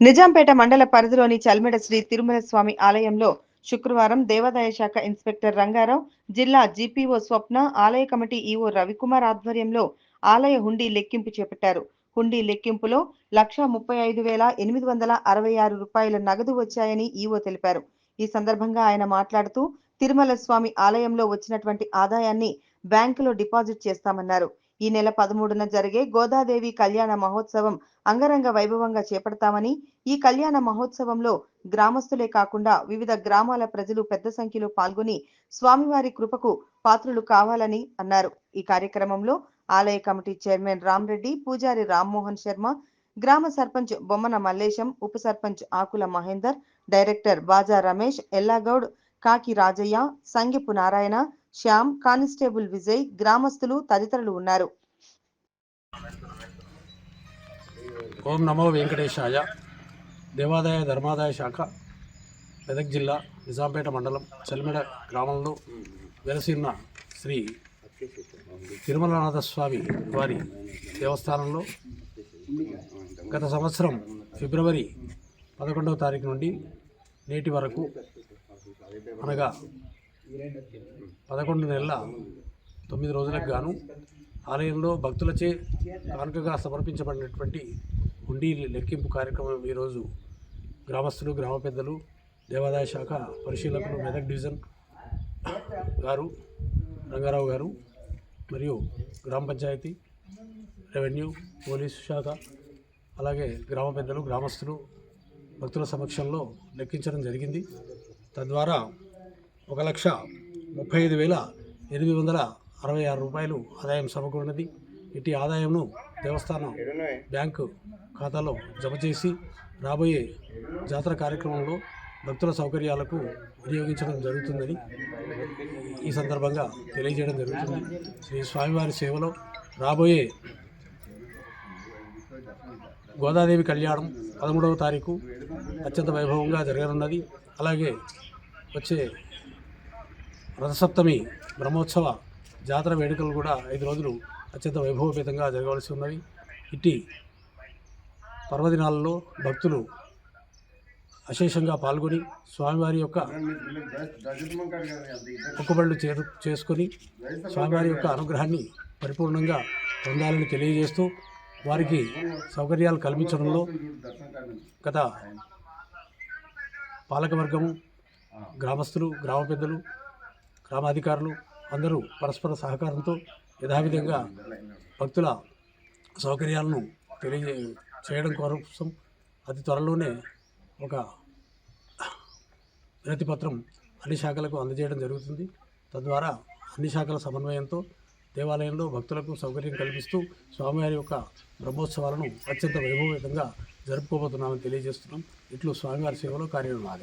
నిజాంపేట మండల పరిధిలోని చల్మెడ శ్రీ తిరుమల స్వామి ఆలయంలో శుక్రవారం దేవాదాయ శాఖ ఇన్స్పెక్టర్ రంగారావు జిల్లా జీపీఓ స్వప్న ఆలయ కమిటీ ఈఓ రవికుమార్ ఆధ్వర్యంలో ఆలయ హుండీ లెక్కింపు చేపట్టారు. హుండీ లెక్కింపులో లక్ష ముప్పై ఐదు వేల ఎనిమిది వందల అరవై ఆరు రూపాయల నగదు వచ్చాయని ఈఓ తెలిపారు. ఈ సందర్భంగా ఆయన మాట్లాడుతూ తిరుమల స్వామి ఆలయంలో వచ్చినటువంటి ఆదాయాన్ని బ్యాంకులో డిపాజిట్ చేస్తామన్నారు. ఈ నెల పదమూడున జరిగే గోదాదేవి కళ్యాణ మహోత్సవం అంగరంగ వైభవంగా చేపడతామని ఈ కళ్యాణ మహోత్సవంలో గ్రామస్తులే కాకుండా వివిధ గ్రామాల ప్రజలు పెద్ద సంఖ్యలో పాల్గొని స్వామివారి కృపకు పాత్రులు కావాలని అన్నారు. ఈ కార్యక్రమంలో ఆలయ కమిటీ చైర్మన్ రామ్రెడ్డి పూజారి రామ్మోహన్ శర్మ గ్రామ సర్పంచ్ బొమ్మన మల్లేశం ఉప సర్పంచ్ ఆకుల మహేందర్ డైరెక్టర్ బాజా రమేష్ ఎల్లాగౌడ్ కాకి రాజయ్య సంగిపు నారాయణ శ్యామ్ కానిస్టేబుల్ విజయ్ గ్రామస్తులు తదితరులు ఉన్నారు. ఓం నమో వెంకటేశాయ దేవాదాయ ధర్మాదాయ శాఖ మెదక్ జిల్లా నిజాంపేట మండలం చల్మెడ గ్రామంలో వెలసిన్న శ్రీ తిరుమలనాథస్వామి వారి దేవస్థానంలో గత సంవత్సరం ఫిబ్రవరి పదకొండవ తారీఖు నుండి నేటి వరకు అనగా పదకొండు నెలల తొమ్మిది రోజులకు గాను ఆలయంలో భక్తులచే కానుకగా సమర్పించబడినటువంటి హుండీ లెక్కింపు కార్యక్రమం ఈరోజు గ్రామస్తులు గ్రామ పెద్దలు దేవాదాయ శాఖ పరిశీలకులు మెదక్ డివిజన్ గారు రంగారావు గారు మరియు గ్రామ పంచాయతీ రెవెన్యూ పోలీసు శాఖ అలాగే గ్రామ పెద్దలు గ్రామస్తులు భక్తుల సమక్షంలో లెక్కించడం జరిగింది. తద్వారా ఒక లక్ష ముప్పై ఐదు వేల ఎనిమిది వందల అరవై ఆరు రూపాయలు ఆదాయం సమకూరినది. ఇటు ఆదాయంను దేవస్థానం బ్యాంకు ఖాతాలో జమ చేసి రాబోయే జాతర కార్యక్రమంలో భక్తుల సౌకర్యాలకు వినియోగించడం జరుగుతుందని ఈ సందర్భంగా తెలియజేయడం జరుగుతుంది. శ్రీ స్వామివారి సేవలో రాబోయే గోదాదేవి కళ్యాణం పదమూడవ తారీఖు అత్యంత వైభవంగా జరగనున్నది. అలాగే వచ్చే రథసప్తమి బ్రహ్మోత్సవ జాతర వేడుకలు కూడా ఐదు రోజులు అత్యంత వైభవపేతంగా జరగవలసి ఉన్నవి ఇట్టి పర్వదినాలలో భక్తులు అశేషంగా పాల్గొని స్వామివారి యొక్క మొక్కుబళ్ళు చేరు చేసుకొని స్వామివారి యొక్క అనుగ్రహాన్ని పరిపూర్ణంగా పొందాలని తెలియజేస్తూ వారికి సౌకర్యాలు కల్పించడంలో గత పాలకవర్గము గ్రామస్తులు గ్రామ పెద్దలు గ్రామాధికారులు అందరూ పరస్పర సహకారంతో యథావిధంగా భక్తుల సౌకర్యాలను తెలియజే చేయడం కోసం అతి త్వరలోనే ఒక వినతిపత్రం అన్ని శాఖలకు అందజేయడం జరుగుతుంది. తద్వారా అన్ని శాఖల సమన్వయంతో దేవాలయంలో భక్తులకు సౌకర్యం కల్పిస్తూ స్వామివారి యొక్క బ్రహ్మోత్సవాలను అత్యంత వైభవయుతంగా జరుపుకోబోతున్నామని తెలియజేస్తున్నాం. ఇట్లు స్వామివారి సేవలో కార్యనిర్వహణ